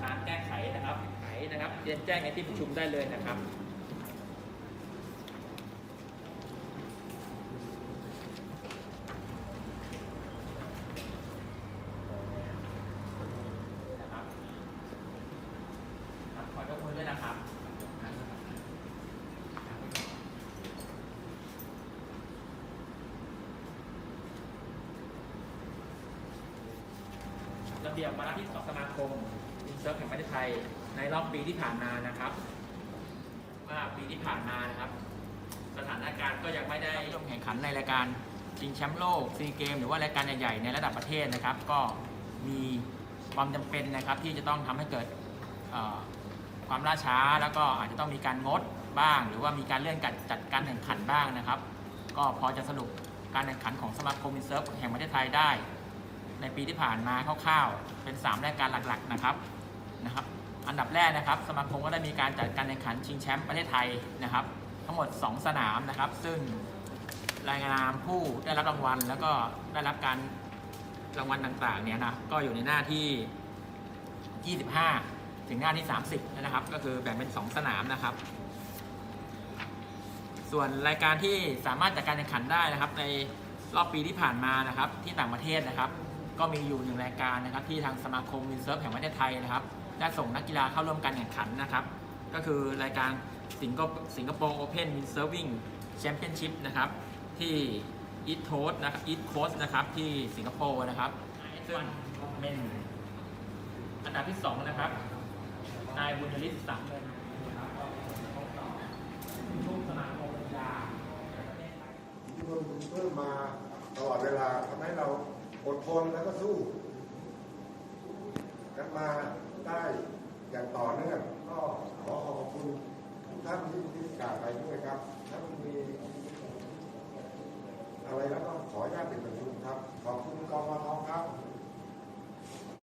ทางแก้ไขนะครับไขนะครับเรียนแจ้งในที่ประชุมได้เลยนะครับ เบียบวาระที่ของสมาคมอินเซิร์ฟแห่งประเทศไทย ในรอบปีที่ผ่านมานะครับเมื่อปีที่ผ่านมานะครับ สถานการณ์ก็ยังไม่ได้ลงแข่งขันในรายการชิงแชมป์โลกซีเกมหรือว่ารายการใหญ่ๆในระดับประเทศนะครับ ก็มีความจำเป็นนะครับที่จะต้องทำให้เกิดความล่าช้าแล้วก็อาจจะต้องมีการงดบ้าง หรือว่ามีการเลื่อนการจัดการแข่งขันบ้างนะครับ ก็พอจะสรุปการแข่งขันของสมาคมอินเซิร์ฟแห่งประเทศไทยได้ ในปีที่ผ่านมาคร่าวๆ เป็น 3 รายการหลักๆนะครับนะครับ อันดับแรกนะครับ สมาคมก็ได้มีการจัดการแข่งขันชิงแชมป์ประเทศไทยนะครับ ทั้งหมด 2 สนามนะครับ ซึ่งรายงานผู้ได้รับรางวัล แล้วก็ได้รับการรางวัลต่างๆเนี่ยนะก็อยู่ในหน้าที่ 25 ถึงหน้าที่ 30 นะครับ ก็คือแบ่งเป็น 2 สนามนะครับ ส่วนรายการที่สามารถจัดการแข่งขันได้นะครับ ในรอบปีที่ผ่านมานะครับ ที่ต่างประเทศนะครับ ก็มีอยู่หนึ่งรายการนะครับที่ทางสมาคมวินเซิร์ฟแห่งประเทศไทยนะครับได้ส่งนักกีฬาเข้าร่วมการแข่งขันนะครับ ก็คือรายการสิงคโปร์สิงคโปร์โอเพนวินเซิร์ฟวิ่งแชมเปี้ยนชิพนะครับที่อีทโทสนะครับอีทโคสนะครับที่สิงคโปร์นะครับซึ่งเป็นอันดับที่ 2 นะครับ นายบุญฤทธิ์สังเพิ่มมาตลอดเวลาทำให้เรา อดทนแล้วก็สู้กันมาได้อย่างต่อเนื่องก็ขอขอบคุณทุกท่านที่ที่กาวไปด้วยครับถ้ามีอะไรแล้วก็